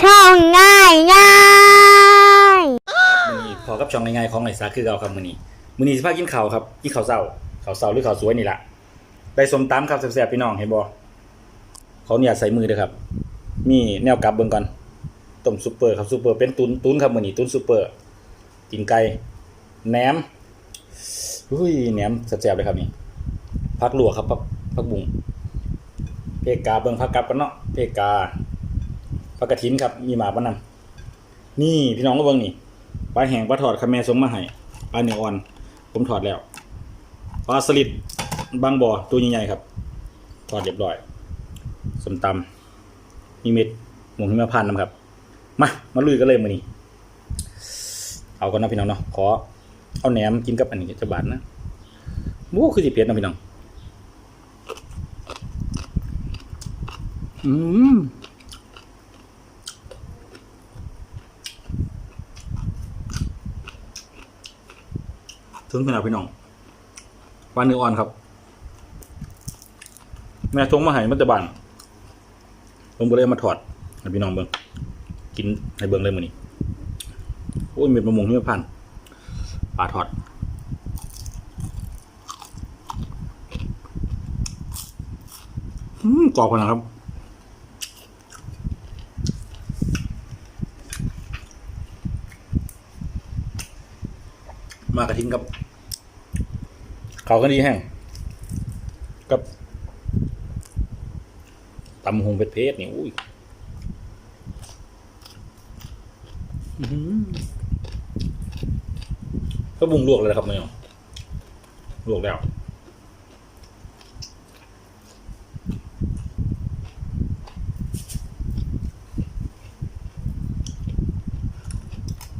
ช่องง่ายง่ายมือนี้พอกับช่องง่ายๆของไอ้ซาคือเราครับมือนี้มือนี้สิพากินข้าวครับกินข้าวเศร้าข้าวเศร้าหรือข้าวสวยนี่แหละได้สมตำครับแซ่บๆพี่น้องเห็นบ่เขาเนี่ยใส่มือเด้อครับ มีแนวกลับเบิ่งก่อนต้มซุปเปอร์ครับซุปเปอร์เป็นตุนตุนครับมือนี้ตุนซุปเปอร์กินไก่แหนมอุ้ยแหนมแซ่บๆเลยครับนี่ผักลวกครับผักผักบุ้งเพกาเบิ่งผักกลับกันเนาะเพกา ผักกระถินครับ มีหมากมะนำนี่พี่น้องก็เบิ่งนี่ปลาแห้งปลาถอดคาแมส่งมาให้ปลาเนื้ออ่อน ผมถอดแล้วปลาสลิดบางบ่อตัวใหญ่ๆครับ ถอดเรียบร้อยสมตำมีเม็ดหมูหิมพานต์นะครับ มามาลุยกันเลยมือนี้เอากันนะพี่น้องเนาะขอเอาแหนมกินกับอันนี้จะบาดนะโอ้คือสิเผ็ดเนะพี่น้อง อืม ถึงขนาดพี่น้องปลาเนื้ออ่อนครับ แม่ทงมาให้มันจะบานผมก็เลยเอามาถอดให้พี่น้องเบิ่งกินให้เบิ่งเลยมือนี้โอ้ยเม็ดมะม่วงนี่มันพันปลาถอดอืมกรอบขนาดครับ มากระทิ้งกับ เขาก็ดีแห้งกับตำหงเป็ดเพชรนี่อุ้ยอื้อหือก็บุ้งลวกเลยครับเนี่ยลวกแล้ว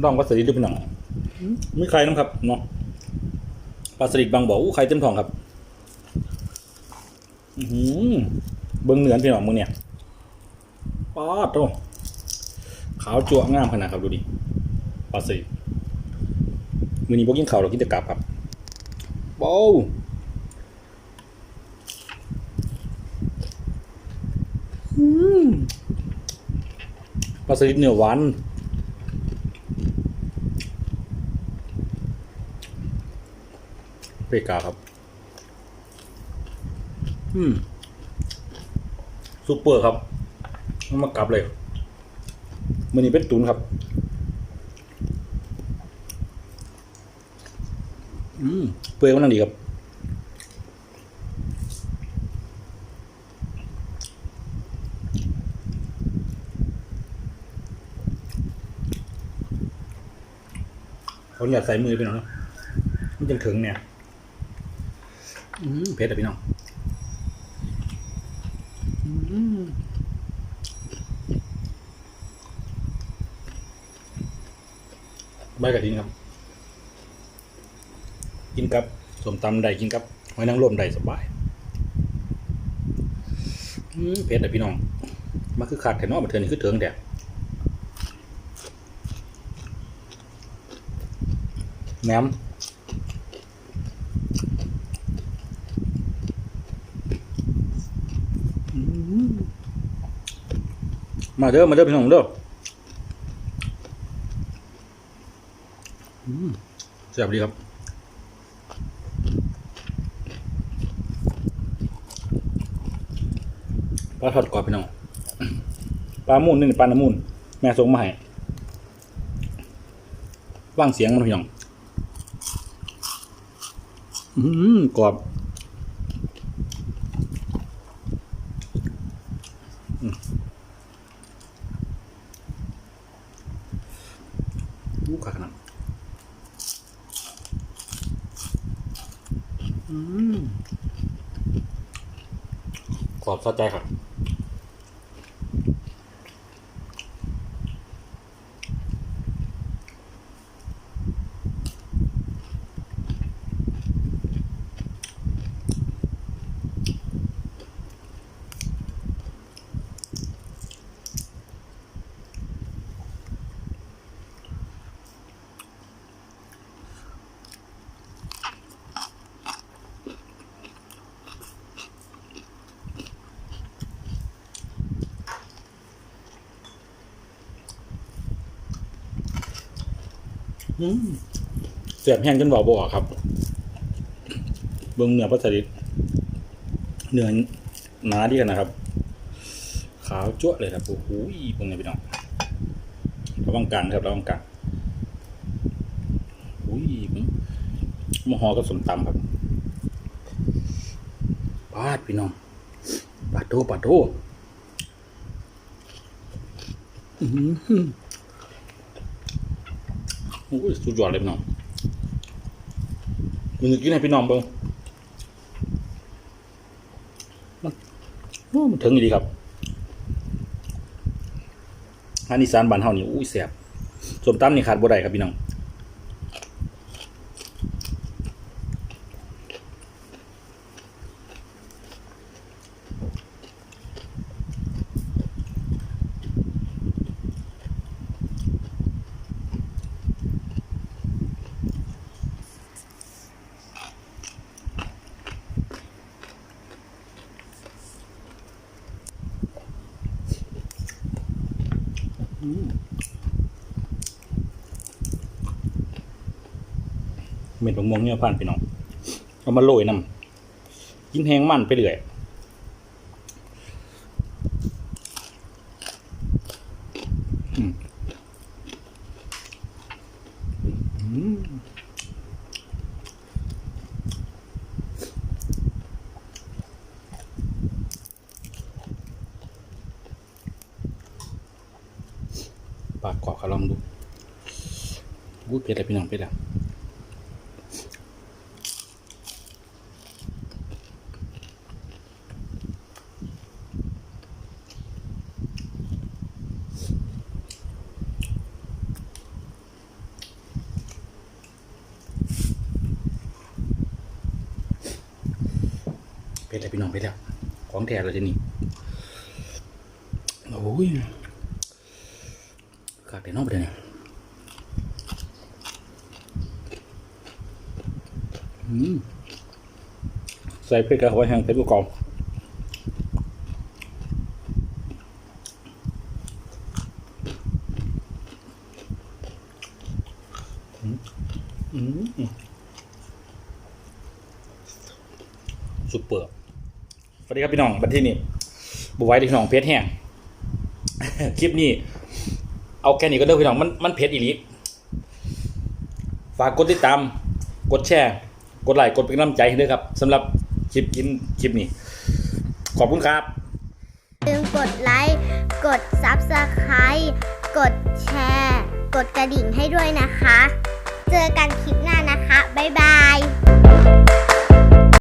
ลองวัสดุดูเป็นหนัง ไม่ใครนะครับเนาะปลาสลิดบางบ่ออู้ใครเต็มท้องครับ อือหือเบิ้งเหนือนพี่น้องมึงเนี่ยป๊าดโตขาวจั่วงามขนาดครับดูดิปลาสลิดมือนี้พวกกินข้าวเรากินแต่กลับครับโบ้วอืมปลาสลิดเนื้อหวาน เปกาครับ อืมซูเปอร์ครับมันมากลับเลยมันนี้เป็นตุนครับ อืมเปื่อยมันนั่นดีครับเขาอยากใส่มือไปหน่อยมันยังถึงเนี่ย เผ็ดอะพี่น้องใบกระถินครับ กินกับสมตำได้กินกับหอยนางรมได้สบายเผ็ดอะพี่น้องมาคือขาดแถนอกมาเถื่อนคือเถิงแต่แหนม มาเด้อมาเด้อพี่น้องเด้อแซ่บดีครับปลาทอดกรอบพี่น้องปลามูนนี่ปลาน้ำมูนแม่ส่งมาให้ว่างเสียงมันพี่น้อง อืมกรอบ อู้ขาขนาด อืมกรอบใจครับ เสียบแห้งจนบอบออครับ เบิ้องเนื้อปลาสลิดเนื้อหนาดีกันนะครับ ขาวจั่วเลยครับโอ้โหเบิ้งไงพี่น้องระวังกลางครับระวังกลางอุ้ยมะฮอกับสมตำครับปาดพี่น้องปาดโตปาดโตอื้อหือ โอ้ยสุดยอดเลยพี่น้องมึงกินให้พี่น้องเบิ้งมันโอ้มันถึงอยู่ดีครับอันนี้สานบานเฮานี่อุ้ยแสบสมตำนี่ขาดบ่ได้ครับพี่น้อง เม็ดมะม่วงเนี่ยผ่านไปน้อง เอามาโรยน้ำกินแห้งมันไปเรื่อย กรอบขอลองดูวู้เผ็ดเลยพี่น้องเผ็ดอะเพชรแล้วพี่น้องเพชรแล้วของแท้เลยทีนี้โอ้ย ขาดแต่นอกไปเลยเนี่ยอืมใส่เพชรกับหัวแห้งเต็มกระกองอืมอืมสุดเปิดสวัสดีครับพี่น้องบันที่นี่บุไว้ที่พี่น้องเพชรแห้งคลิปนี้ เอาแค่นี้ก็เด้อพี่น้องมันมันเพชรอีหลีฝากกดติดตาม กดแชร์ กดไลค์กดเป็นกำลังใจให้ด้วยครับสำหรับคลิปกินคลิปนี้ ขอบคุณครับลืมกดไลค์กด Subscribe กดแชร์ กดกระดิ่งให้ด้วยนะคะ เจอกันคลิปหน้านะคะ บ๊ายบาย